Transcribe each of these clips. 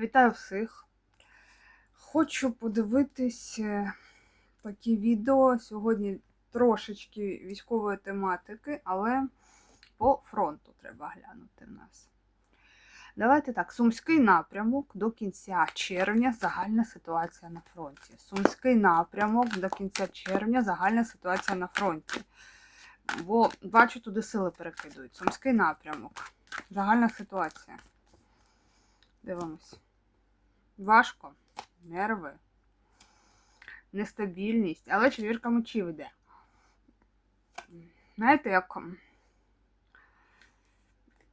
Вітаю всіх. Хочу подивитись е, такі відео. Сьогодні трошечки військової тематики, але по фронту треба глянути в нас. Давайте так, Сумський напрямок до кінця червня загальна ситуація на фронті. Сумський напрямок до кінця червня загальна ситуація на фронті. Бо бачу, туди сили перекидують. Сумський напрямок. Загальна ситуація. Дивимось. Важко, нерви, нестабільність, але четвірка мечів йде. Знаєте, як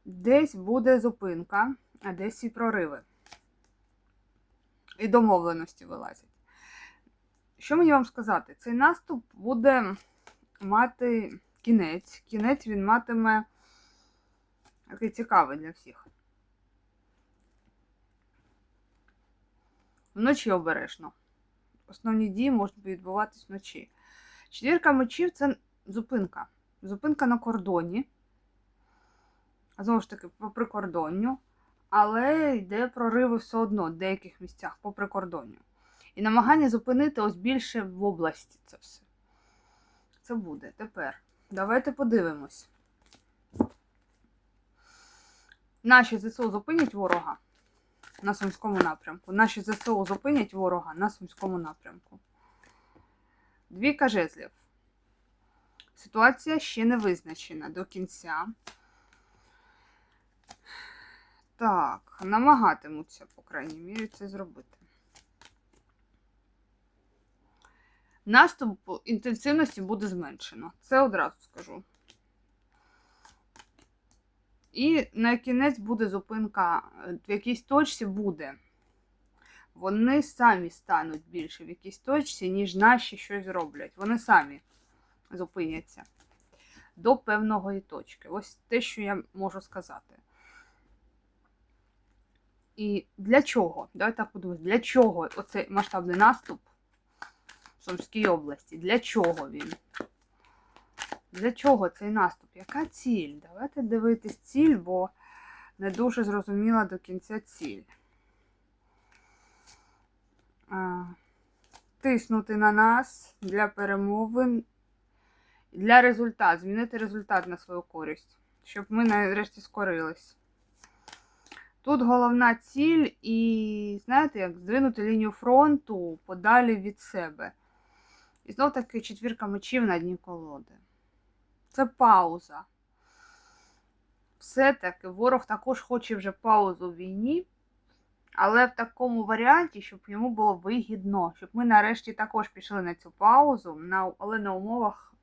десь буде зупинка, а десь і прориви. І домовленості вилазять. Що мені вам сказати? Цей наступ буде мати кінець. Кінець він матиме такий цікавий для всіх. Вночі обережно. Основні дії можуть відбуватись вночі. Четвірка мечів це зупинка. Зупинка на кордоні. Знову ж таки, по прикордонню. Але йде прориви все одно в деяких місцях по прикордонню. І намагання зупинити ось більше в області це все. Це буде. Тепер. Давайте подивимось. Наші ЗСУ зупинять ворога на Сумському напрямку. Наші ЗСУ зупинять ворога на Сумському напрямку. Двійка жезлів. Ситуація ще не визначена до кінця. Так, намагатимуться, по крайній мірі, це зробити. Наступ інтенсивності буде зменшено. Це одразу скажу. І на кінець буде зупинка в якійсь точці буде. Вони самі стануть більше в якійсь точці, ніж наші щось зроблять. Вони самі зупиняться до певної точки. Ось те, що я можу сказати. І для чого? Давайте так подумаємо, для чого оцей масштабний наступ в Сумській області? Для чого він? Для чого цей наступ? Яка ціль? Давайте дивитись ціль, бо не дуже зрозуміла до кінця ціль. Тиснути на нас для перемовин, для результату, змінити результат на свою користь, щоб ми нарешті скорились. Тут головна ціль і, знаєте, як здвинути лінію фронту подалі від себе. І знов таки четвірка мечів на дні колоди. Це пауза. Все-таки ворог також хоче вже паузу в війні, але в такому варіанті, щоб йому було вигідно, щоб ми нарешті також пішли на цю паузу, на, але на умовах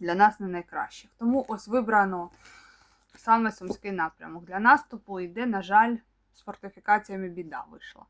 для нас не найкращих. Тому ось вибрано саме Сумський напрямок. Для наступу йде, на жаль, з фортифікаціями біда вийшла.